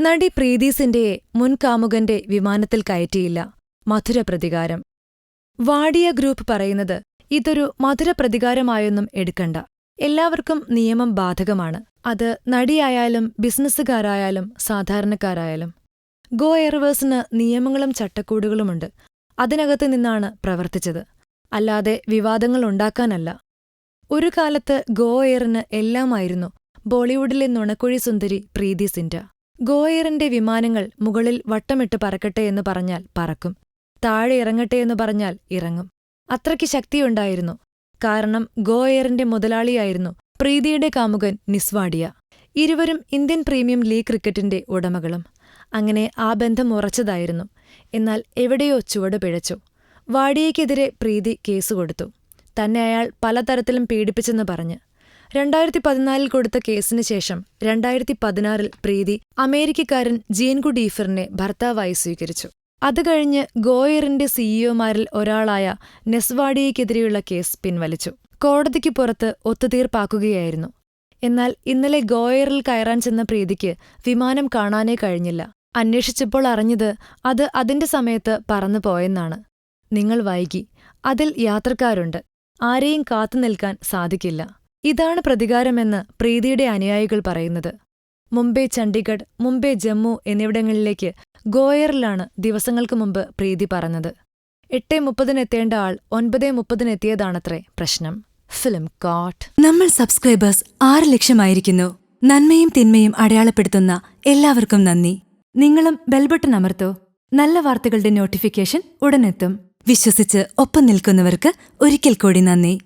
നടി പ്രീതീസിന്റെ മുൻകാമുകന്റെ വിമാനത്തിൽ കയറ്റിയില്ല. മധുരപ്രതികാരം. വാടിയ ഗ്രൂപ്പ് പറയുന്നത് ഇതൊരു മധുരപ്രതികാരമായൊന്നും എടുക്കണ്ട. എല്ലാവർക്കും നിയമം ബാധകമാണ്. അത് നടിയായാലും ബിസിനസ്സുകാരായാലും സാധാരണക്കാരായാലും. ഗോ എയർവേഴ്സിന് നിയമങ്ങളും ചട്ടക്കൂടുകളുമുണ്ട്. അതിനകത്ത് നിന്നാണ് പ്രവർത്തിച്ചത്. അല്ലാതെ വിവാദങ്ങൾ ഉണ്ടാക്കാനല്ല. ഒരു കാലത്ത് ഗോ എയറിന് എല്ലാമായിരുന്നു ബോളിവുഡിലെ നുണക്കുഴി സുന്ദരി പ്രീതി സിൻഡ ഗോ എയറിന്റെ വിമാനങ്ങൾ മുകളിൽ വട്ടമിട്ട് പറക്കട്ടെ എന്ന് പറഞ്ഞാൽ പറക്കും. താഴെ ഇറങ്ങട്ടെ എന്ന് പറഞ്ഞാൽ ഇറങ്ങും. അത്രയ്ക്ക് ശക്തിയുണ്ടായിരുന്നു. കാരണം ഗോയറിന്റെ മുതലാളിയായിരുന്നു പ്രീതിയുടെ കാമുകൻ നിസ്വാഡിയ. ഇരുവരും ഇന്ത്യൻ പ്രീമിയം ലീഗ് ക്രിക്കറ്റിന്റെ ഉടമകളും. അങ്ങനെ ആ ബന്ധം ഉറച്ചതായിരുന്നു. എന്നാൽ എവിടെയോ ചുവട് പിഴച്ചു. വാഡിയയ്ക്കെതിരെ പ്രീതി കേസ് കൊടുത്തു. തന്നെ അയാൾ പലതരത്തിലും പീഡിപ്പിച്ചെന്ന് പറഞ്ഞ്. രണ്ടായിരത്തി പതിനാലിൽ കൊടുത്ത കേസിന് ശേഷം രണ്ടായിരത്തി പതിനാറിൽ പ്രീതി അമേരിക്കക്കാരൻ ജീൻകു ഡീഫറിനെ ഭർത്താവായി സ്വീകരിച്ചു. അത് കഴിഞ്ഞ് ഗോയറിന്റെ സിഇഒമാരിൽ ഒരാളായ നെസ്വാഡിയയ്ക്കെതിരെയുള്ള കേസ് പിൻവലിച്ചു. കോടതിക്ക് പുറത്ത് ഒത്തുതീർപ്പാക്കുകയായിരുന്നു. എന്നാൽ ഇന്നലെ ഗോയറിൽ കയറാൻ ചെന്ന പ്രീതിക്ക് വിമാനം കാണാനേ കഴിഞ്ഞില്ല. അന്വേഷിച്ചപ്പോൾ അറിഞ്ഞത് അത് അതിന്റെ സമയത്ത് പറന്നു പോയെന്നാണ്. നിങ്ങൾ വൈകി. അതിൽ യാത്രക്കാരുണ്ട്. ആരെയും കാത്തുനിൽക്കാൻ സാധിക്കില്ല. ഇതാണ് പ്രതികാരമെന്ന് പ്രീതിയുടെ അനുയായികൾ പറയുന്നത്. മുംബൈ ചണ്ഡിഗഡ് മുംബൈ ജമ്മു എന്നിവിടങ്ങളിലേക്ക് ഗോയറിലാണ് ദിവസങ്ങൾക്ക് മുമ്പ് പ്രീതി പറഞ്ഞത്. എട്ടേ മുപ്പതിനെത്തേണ്ട ആൾ ഒൻപതേ മുപ്പതിനെത്തിയതാണത്രേ പ്രശ്നം. ഫിലിം കോട്ട് നമ്മൾ സബ്സ്ക്രൈബേഴ്സ് ആറ് ലക്ഷമായിരിക്കുന്നു. നന്മയും തിന്മയും അടയാളപ്പെടുത്തുന്ന എല്ലാവർക്കും നന്ദി. നിങ്ങളും ബെൽബട്ടൺ അമർത്തോ. നല്ല വാർത്തകളുടെ നോട്ടിഫിക്കേഷൻ ഉടനെത്തും. വിശ്വസിച്ച് ഒപ്പം നിൽക്കുന്നവർക്ക് ഒരിക്കൽ കൂടി നന്ദി.